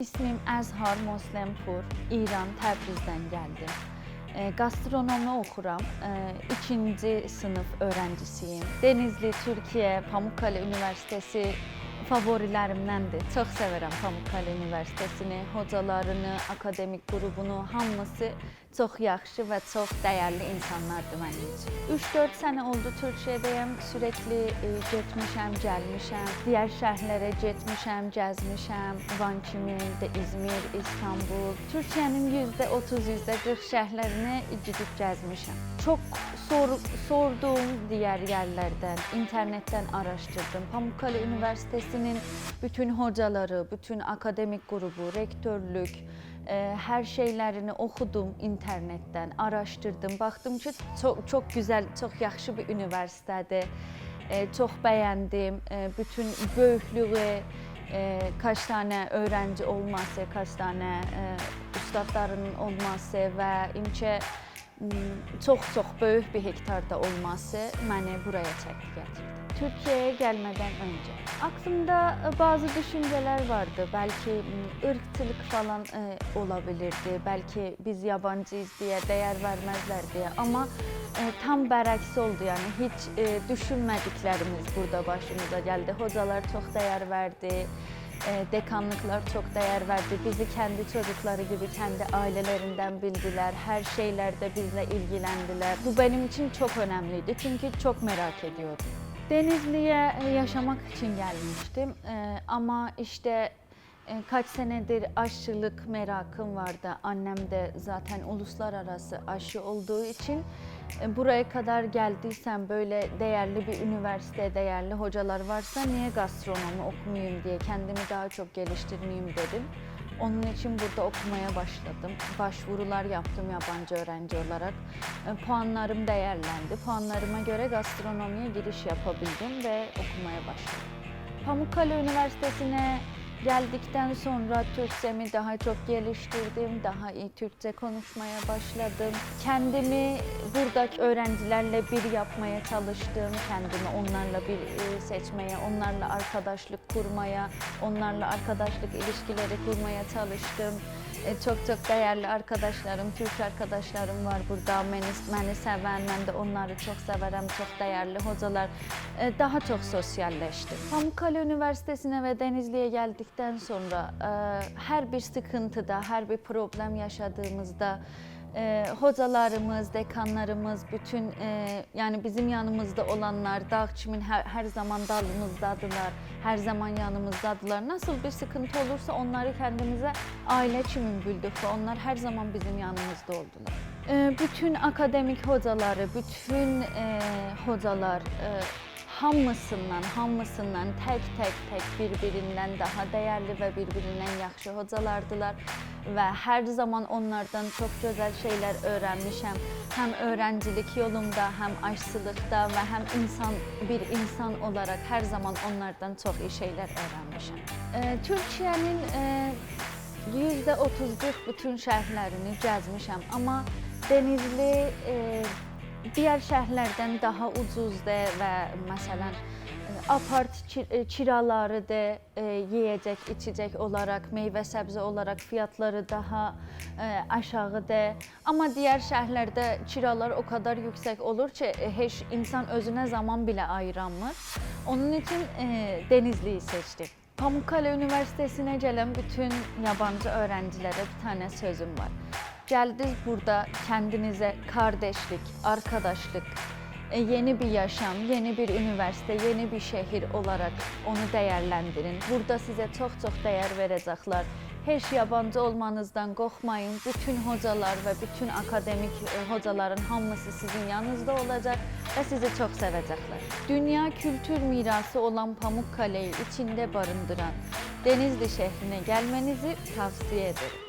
İsmim Əzhar Moslempour, İran, Təbrizdən gəldim. E, Gastronomi okuram, e, ikinci sınıf öğrencisiyim. Denizli, Türkiye, Pamukkale Üniversitesi favorilerimdendir. Çok severim Pamukkale Üniversitesini, hocalarını, akademik grubunu, hamısı çok yaxşı və çox dəyərli insanlardır mənim üçün. 3-4 sənə oldu Türkiyədəyəm, sürekli e, getmişəm, gəlmişəm, digər şəhərlərə getmişəm, gəzmişəm, Van kimi, də İzmir, İstanbul. Türkiyənin %30, %40 şəhərlərini gidib gəzmişəm. Çox sor, sorduğum digər yerlərdən, internetten araştırdım. Pamukkale Üniversitesi'nin bütün hocaları, bütün akademik grubu, rektörlük, e, her şeylerini okudum internetten, araştırdım. Baktım ki çok çok güzel, çok yaxşı bir üniversitedir. E, çok beğendim. E, bütün büyüklüğü, e, kaç tane öğrenci olması, kaç tane e, üstadların olması ve imçe çox çox böyük bir hektarda olması məni buraya çəkdi gətirdi. Türkiye'ye gelmeden önce aklımda e, bazı düşünceler vardı. Belki ırkçılık falan e, olabilirdi. Belki biz yabancıyız diye değer vermezler diye ama e, tam bereksi oldu yani hiç e, düşünmediklerimiz burada başımıza geldi. Hocalar çok değer verdi. E, dekanlıklar çok değer verdi. Bizi kendi çocukları gibi kendi ailelerinden bildiler. Her şeylerde bizle ilgilendiler. Bu benim için çok önemliydi çünkü çok merak ediyordum. Denizli'ye e, yaşamak için gelmiştim E, ama işte e, kaç senedir aşçılık merakım vardı. Annem de zaten uluslararası aşı olduğu için buraya kadar geldiysem böyle değerli bir üniversite, değerli hocalar varsa niye gastronomi okumayayım diye kendimi daha çok geliştirmeyeyim dedim. Onun için burada okumaya başladım. Başvurular yaptım yabancı öğrenci olarak. E, Puanlarım değerlendi. Puanlarıma göre gastronomiye giriş yapabildim ve okumaya başladım. Pamukkale Üniversitesi'ne geldikten sonra Türkçemi daha çok geliştirdim. Daha iyi Türkçe konuşmaya başladım. Kendimi buradaki öğrencilerle bir yapmaya çalıştım. Kendimi onlarla bir e, seçmeye, onlarla arkadaşlık kurmaya, onlarla arkadaşlık ilişkileri kurmaya çalıştım. E, Çok çok değerli arkadaşlarım, Türk arkadaşlarım var burada. Beni, beni seven, ben de onları çok severim. Çok değerli hocalar. E, Daha çok sosyalleştim. Pamukkale Üniversitesi'ne ve Denizli'ye geldikten sonra e, her bir sıkıntıda, her bir problem yaşadığımızda e, hocalarımız, dekanlarımız, bütün e, yani bizim yanımızda olanlar, Dağçim'in her, her zaman dalımızdadılar, her zaman yanımızdadılar. Nasıl bir sıkıntı olursa onları kendimize aile çimin bildik ve onlar her zaman bizim yanımızda oldular. E, bütün akademik hocaları, bütün e, hocalar e, hamısından, hamısından tek tek tek birbirinden daha değerli ve birbirinden yaxşı hocalardılar ve her zaman onlardan çok güzel şeyler öğrenmişim. Hem öğrencilik yolumda, hem aşçılıkta ve hem insan bir insan olarak her zaman onlardan çok iyi şeyler öğrenmişim. Ee, e, yüzde 30-40 bütün şəhərlərini gəzmişəm, amma Denizli e, diğer şəhərlərdən daha ucuzdur və məsələn apart ki- e, e, yiyecek, içecek olarak, meyve sebze olarak fiyatları daha e, aşağıda. Ama diğer şehirlerde kiralar o kadar yüksek olur ki hiç insan özüne zaman bile ayıramır. Onun e, Denizli'yi seçtik. Pamukkale Üniversitesi'ne gelen bütün yabancı öğrencilere bir tane sözüm var. Geldiniz burada kendinize kardeşlik, arkadaşlık, e, yeni bir yaşam, yeni bir üniversite, yeni bir şehir olarak onu değerlendirin. Burada size çok çok değer verecekler. Hiç yabancı olmanızdan korkmayın. Bütün hocalar ve bütün akademik e, hocaların hamısı sizin yanınızda olacak ve sizi çok sevecekler. Dünya kültür mirası olan Pamukkale'yi içinde barındıran Denizli şehrine gelmenizi tavsiye ederim.